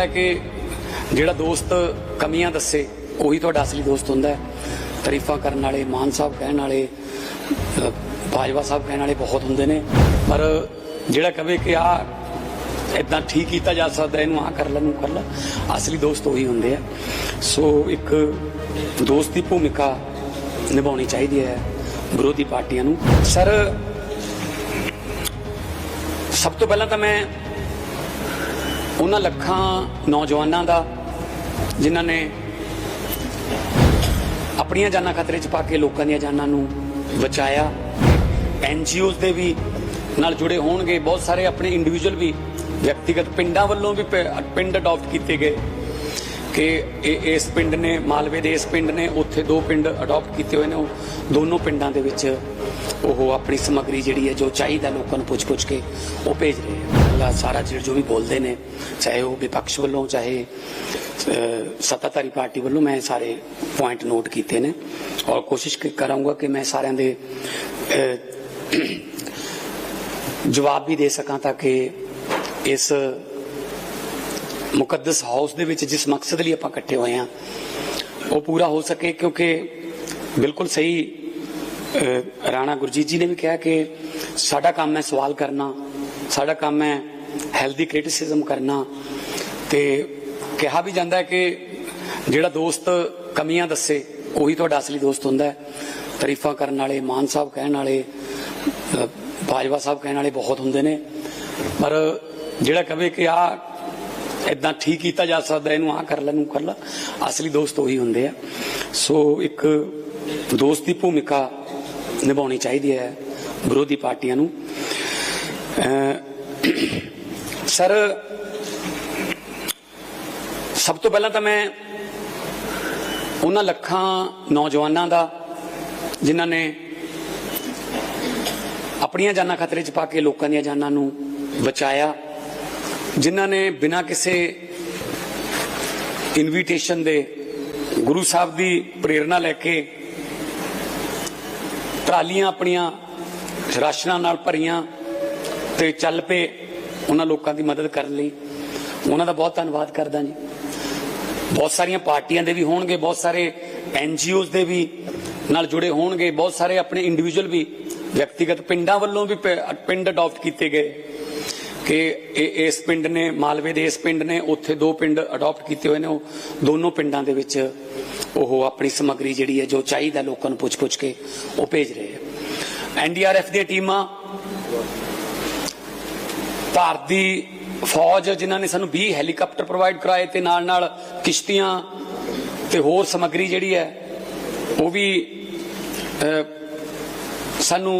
ਹੈ ਕਿ ਜਿਹੜਾ ਦੋਸਤ ਕਮੀਆਂ ਦੱਸੇ ਉਹੀ ਤੁਹਾਡਾ ਅਸਲੀ ਦੋਸਤ ਹੁੰਦਾ ਹੈ। ਤਾਰੀਫਾਂ ਕਰਨ ਵਾਲੇ ਮਾਨ ਸਾਹਿਬ ਕਹਿਣ ਵਾਲੇ ਅ, ਬਾਜਵਾ ਸਾਹਿਬ ਕਹਿਣ ਵਾਲੇ ਬਹੁਤ ਹੁੰਦੇ ਨੇ। ਪਰ ਜਿਹੜਾ ਕਵੇ ਕਿ ਆ ਇਦਾਂ ਠੀਕ ਕੀਤਾ ਜਾ ਸਕਦਾ ਇਹਨੂੰ ਆ ਕਰ ਲੈ ਨੂੰ ਕਰ ਲੈ ਅਸਲੀ ਦੋਸਤ ਉਹੀ ਹੁੰਦੇ ਆ। ਸੋ ਇੱਕ ਦੋਸਤ ਦੀ ਭੂਮਿਕਾ ਨਿਭਾਉਣੀ ਚਾਹੀਦੀ ਹੈ ਵਿਰੋਧੀ ਪਾਰਟੀਆਂ ਨੂੰ। ਸਰ ਸਭ ਤੋਂ ਪਹਿਲਾਂ ਤਾਂ ਮੈਂ ਉਹਨਾਂ ਲੱਖਾਂ ਨੌਜਵਾਨਾਂ ਦਾ, ਜਿਨ੍ਹਾਂ ਨੇ ਆਪਣੀਆਂ ਜਾਨਾਂ ਖਤਰੇ 'ਚ ਪਾ ਕੇ ਲੋਕਾਂ ਦੀਆਂ ਜਾਨਾਂ ਨੂੰ ਬਚਾਇਆ। ਐਨਜੀਓਜ਼ ਦੇ ਵੀ ਨਾਲ ਜੁੜੇ ਹੋਣਗੇ। ਬਹੁਤ ਸਾਰੇ ਆਪਣੇ ਇੰਡੀਵਿਜੂਅਲ ਵੀ ਵਿਅਕਤੀਗਤ ਪਿੰਡਾਂ ਵੱਲੋਂ ਵੀ ਪਿੰਡ ਅਡਾਪਟ ਕੀਤੇ ਗਏ ਕਿ ਇਹ, ਇਸ ਪਿੰਡ ਨੇ, ਮਾਲਵੇ ਦੇ ਇਸ ਪਿੰਡ ਨੇ ਉੱਥੇ ਦੋ ਪਿੰਡ ਅਡਾਪਟ ਕੀਤੇ ਹੋਏ ਨੇ। ਉਹ ਦੋਨੋਂ ਪਿੰਡਾਂ ਦੇ ਵਿੱਚ ਉਹ ਆਪਣੀ ਸਮੱਗਰੀ ਜਿਹੜੀ ਹੈ ਜੋ ਚਾਹੀਦਾ ਲੋਕਾਂ ਨੂੰ ਪੁੱਛ-ਪੁੱਛ ਕੇ ਉਹ ਭੇਜ ਰਹੇ ਹੈ। ਅਗਲਾ ਸਾਰਾ ਜਿਹੜਾ ਜੋ ਵੀ ਬੋਲਦੇ ਨੇ, ਚਾਹੇ ਉਹ ਵਿਪਕਸ਼ ਵੱਲੋਂ, ਚਾਹੇ ਸੱਤਾਧਾਰੀ ਪਾਰਟੀ ਵੱਲੋਂ ਮੈਂ ਸਾਰੇ ਪੁਆਇੰਟ ਨੋਟ ਕੀਤੇ ਨੇ। ਔਰ ਕੋਸ਼ਿਸ਼ ਕਰਾਂਗਾ ਕਿ ਮੈਂ ਸਾਰਿਆਂ ਦੇ ਜਵਾਬ ਵੀ ਦੇ ਸਕਾਂ ਤਾਂ ਕਿ ਇਸ ਮੁਕੱਦਸ ਹਾਊਸ ਦੇ ਵਿੱਚ ਜਿਸ ਮਕਸਦ ਲਈ ਆਪਾਂ ਇਕੱਠੇ ਹੋਏ ਹਾਂ, ਉਹ ਪੂਰਾ ਹੋ ਸਕੇ। ਕਿਉਂਕਿ ਬਿਲਕੁਲ ਸਹੀ ਰਾਣਾ ਗੁਰਜੀਤ ਜੀ ਨੇ ਵੀ ਕਿਹਾ ਕਿ ਸਾਡਾ ਕੰਮ ਹੈ ਸਵਾਲ ਕਰਨਾ। ਸਾਡਾ ਕੰਮ ਹੈ ਹੈਲਦੀ ਕ੍ਰਿਟਿਸਿਜ਼ਮ ਕਰਨਾ। ਤੇ ਕਿਹਾ ਵੀ ਜਾਂਦਾ ਹੈ ਕਿ ਜਿਹੜਾ ਦੋਸਤ ਕਮੀਆਂ ਦੱਸੇ ਉਹੀ ਤੁਹਾਡਾ ਅਸਲੀ ਦੋਸਤ ਹੁੰਦਾ ਹੈ। ਤਾਰੀਫਾਂ ਕਰਨ ਵਾਲੇ ਮਾਨ ਸਾਹਿਬ ਕਹਿਣ ਵਾਲੇ ਅਹ, ਬਾਜਵਾ ਸਾਹਿਬ ਕਹਿਣ ਵਾਲੇ ਬਹੁਤ ਹੁੰਦੇ ਨੇ। ਪਰ ਜਿਹੜਾ ਕਵੇ ਕਿ ਆ ਇਦਾਂ ਠੀਕ ਕੀਤਾ ਜਾ ਸਕਦਾ ਇਹਨੂੰ ਆ ਕਰ ਲੈ ਨੂੰ ਕਰ ਲੈ ਅਸਲੀ ਦੋਸਤ ਉਹੀ ਹੁੰਦੇ ਆ। ਸੋ ਇੱਕ ਦੋਸਤ ਦੀ ਭੂਮਿਕਾ ਨਿਭਾਉਣੀ ਚਾਹੀਦੀ ਹੈ ਵਿਰੋਧੀ ਪਾਰਟੀਆਂ ਨੂੰ। ਸਰ, ਸਭ ਤੋਂ ਪਹਿਲਾਂ ਤਾਂ ਮੈਂ ਉਹਨਾਂ ਲੱਖਾਂ ਨੌਜਵਾਨਾਂ ਦਾ, ਜਿਨ੍ਹਾਂ ਨੇ ਆਪਣੀਆਂ ਜਾਨਾਂ ਖਤਰੇ 'ਚ ਪਾ ਕੇ ਲੋਕਾਂ ਦੀਆਂ ਜਾਨਾਂ ਨੂੰ ਬਚਾਇਆ, ਜਿਨ੍ਹਾਂ ਨੇ ਬਿਨਾਂ ਕਿਸੇ ਇਨਵੀਟੇਸ਼ਨ ਦੇ ਗੁਰੂ ਸਾਹਿਬ ਦੀ ਪ੍ਰੇਰਣਾ ਲੈ ਕੇ ਟਰਾਲੀਆਂ ਆਪਣੀਆਂ ਰਾਸ਼ਨਾਂ ਨਾਲ ਭਰੀਆਂ ਤੇ ਚੱਲ ਪਏ ਉਹਨਾਂ ਲੋਕਾਂ ਦੀ ਮਦਦ ਕਰਨ ਲਈ। ਉਹਨਾਂ ਦਾ ਬਹੁਤ ਧੰਨਵਾਦ ਕਰਦਾ ਜੀ। ਬਹੁਤ ਸਾਰੀਆਂ ਪਾਰਟੀਆਂ ਦੇ ਵੀ ਹੋਣਗੇ, ਬਹੁਤ ਸਾਰੇ ਐਨ ਐਨਜੀਓਜ਼ ਦੇ ਵੀ ਨਾਲ ਜੁੜੇ ਹੋਣਗੇ, ਬਹੁਤ ਸਾਰੇ ਆਪਣੇ ਇੰਡੀਵਿਜੂਅਲ ਵੀ ਵਿਅਕਤੀਗਤ ਪਿੰਡਾਂ ਵੱਲੋਂ ਵੀ ਪਿੰਡ ਅਡਾਪਟ ਕੀਤੇ ਗਏ ਕਿ ਇਹ, ਇਸ ਪਿੰਡ ਨੇ, ਮਾਲਵੇ ਦੇ ਇਸ ਪਿੰਡ ਨੇ, ਉੱਥੇ ਦੋ ਪਿੰਡ ਅਡਾਪਟ ਕੀਤੇ ਹੋਏ ਨੇ, ਉਹ ਦੋਨੋਂ ਪਿੰਡਾਂ ਦੇ ਵਿੱਚ ਉਹ ਆਪਣੀ ਸਮੱਗਰੀ ਜਿਹੜੀ ਹੈ ਜੋ ਚਾਹੀਦਾ ਲੋਕਾਂ ਨੂੰ ਪੁੱਛ-ਪੁੱਛ ਕੇ ਉਹ ਭੇਜ ਰਹੇ ਹੈ। ਐਨਡੀਆਰਐਫ ਦੀਆਂ ਟੀਮਾਂ ਭਾਰਤ ਦੀ ਫੌਜ, ਜਿਨ੍ਹਾਂ ਨੇ ਸਾਨੂੰ 20 ਹੈਲੀਕਾਪਟਰ ਪ੍ਰੋਵਾਈਡ ਕਰਾਏ ਤੇ ਨਾਲ ਨਾਲ ਕਿਸ਼ਤੀਆਂ ਤੇ ਹੋਰ ਸਮੱਗਰੀ ਜਿਹੜੀ ਹੈ, ਉਹ ਵੀ ਸਾਨੂੰ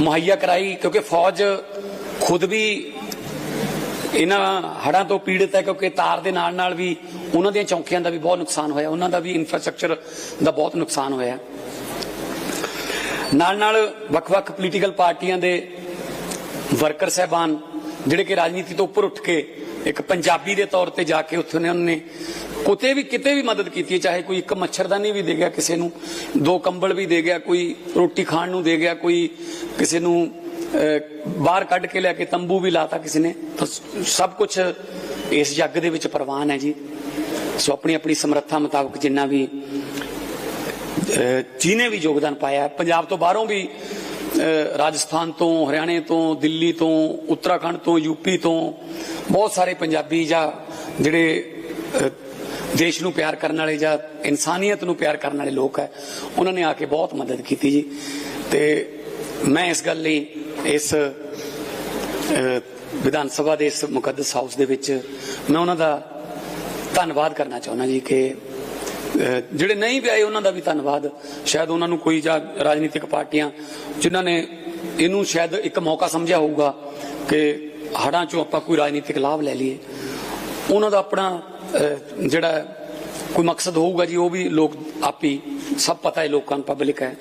ਮੁਹੱਈਆ ਕਰਾਈ, ਕਿਉਂਕਿ ਫੌਜ ਖੁਦ ਵੀ ਇਹਨਾਂ ਹੜ੍ਹਾਂ ਤੋਂ ਪੀੜਤ ਹੈ, ਕਿਉਂਕਿ ਤਾਰ ਦੇ ਨਾਲ ਨਾਲ ਵੀ ਉਹਨਾਂ ਦੀਆਂ ਚੌਂਕੀਆਂ ਦਾ ਵੀ ਬਹੁਤ ਨੁਕਸਾਨ ਹੋਇਆ, ਉਹਨਾਂ ਦਾ ਵੀ ਇਨਫਰਾਸਟ੍ਰਕਚਰ ਦਾ ਬਹੁਤ ਨੁਕਸਾਨ ਹੋਇਆ। ਨਾਲ ਨਾਲ ਵੱਖ-ਵੱਖ ਪੋਲੀਟੀਕਲ ਪਾਰਟੀਆਂ ਦੇ ਵਰਕਰ ਸਹਿਬਾਨ, ਜਿਹੜੇ ਕਿ ਰਾਜਨੀਤੀ ਤੋਂ ਉੱਪਰ ਉੱਠ ਕੇ ਇੱਕ ਪੰਜਾਬੀ ਦੇ ਤੌਰ ਤੇ ਜਾ ਕੇ ਉੱਥੇ ਉਹਨਾਂ ਨੇ ਕਿਤੇ ਵੀ ਕਿਤੇ ਵੀ ਮਦਦ ਕੀਤੀ ਹੈ, ਚਾਹੇ ਕੋਈ ਇੱਕ ਮੱਛਰਦਾਨੀ ਵੀ ਦੇ ਗਿਆ, ਕਿਸੇ ਨੂੰ ਦੋ ਕੰਬਲ ਵੀ ਦੇ ਗਿਆ, ਕੋਈ ਰੋਟੀ ਖਾਣ ਨੂੰ ਦੇ ਗਿਆ, ਕੋਈ ਕਿਸੇ ਨੂੰ ਬਾਹਰ ਕੱਢ ਕੇ ਲੈ ਕੇ ਤੰਬੂ ਵੀ ਲਾਤਾ ਕਿਸੇ ਨੇ, ਤਾਂ ਸਭ ਕੁਝ ਇਸ ਜੱਗ ਦੇ ਵਿੱਚ ਪ੍ਰਵਾਨ ਹੈ ਜੀ। ਸੋ ਆਪਣੀ ਆਪਣੀ ਸਮਰੱਥਾ ਮੁਤਾਬਕ ਜਿੰਨਾ ਵੀ, ਅਹ ਜਿਹਨੇ ਵੀ ਯੋਗਦਾਨ ਪਾਇਆ ਪੰਜਾਬ ਤੋਂ ਬਾਹਰੋਂ ਵੀ ਰਾਜਸਥਾਨ ਤੋਂ, ਹਰਿਆਣੇ ਤੋਂ, ਦਿੱਲੀ ਤੋਂ, ਉੱਤਰਾਖੰਡ ਤੋਂ ਯੂਪੀ ਤੋਂ ਬਹੁਤ ਸਾਰੇ ਪੰਜਾਬੀ ਜਾਂ ਜਿਹੜੇ ਦੇਸ਼ ਨੂੰ ਪਿਆਰ ਕਰਨ ਵਾਲੇ ਜਾਂ ਇਨਸਾਨੀਅਤ ਨੂੰ ਪਿਆਰ ਕਰਨ ਵਾਲੇ ਲੋਕ ਹੈ, ਉਹਨਾਂ ਨੇ ਆ ਕੇ ਬਹੁਤ ਮਦਦ ਕੀਤੀ ਜੀ। ਤੇ ਮੈਂ ਇਸ ਗੱਲ ਲਈ ਇਸ ਵਿਧਾਨ ਸਭਾ ਦੇ ਇਸ ਮੁਕੱਦਸ ਹਾਊਸ ਦੇ ਵਿੱਚ ਮੈਂ ਉਹਨਾਂ ਦਾ ਧੰਨਵਾਦ ਕਰਨਾ ਚਾਹੁੰਦਾ ਜੀ ਕਿ ਜਿਹੜੇ ਨਹੀਂ ਵੀ ਆਏ ਉਹਨਾਂ ਦਾ ਵੀ ਧੰਨਵਾਦ। ਸ਼ਾਇਦ ਉਹਨਾਂ ਨੂੰ ਕੋਈ ਜਾਂ ਰਾਜਨੀਤਿਕ ਪਾਰਟੀਆਂ ਜਿਨ੍ਹਾਂ ਨੇ ਇਹਨੂੰ ਸ਼ਾਇਦ ਇੱਕ ਮੌਕਾ ਸਮਝਿਆ ਹੋਊਗਾ ਕਿ ਹੜਾਂ ਚੋਂ ਆਪਾਂ ਕੋਈ ਰਾਜਨੀਤਿਕ ਲਾਭ ਲੈ ਲਈਏ। ਉਹਨਾਂ ਦਾ ਆਪਣਾ ਜਿਹੜਾ ਕੋਈ ਮਕਸਦ ਹੋਊਗਾ ਜੀ, ਉਹ ਵੀ ਲੋਕ ਆਪੀ, ਸਭ ਪਤਾ ਹੈ ਲੋਕਾਂ ਨੂੰ, ਪਬਲਿਕ ਹੈ।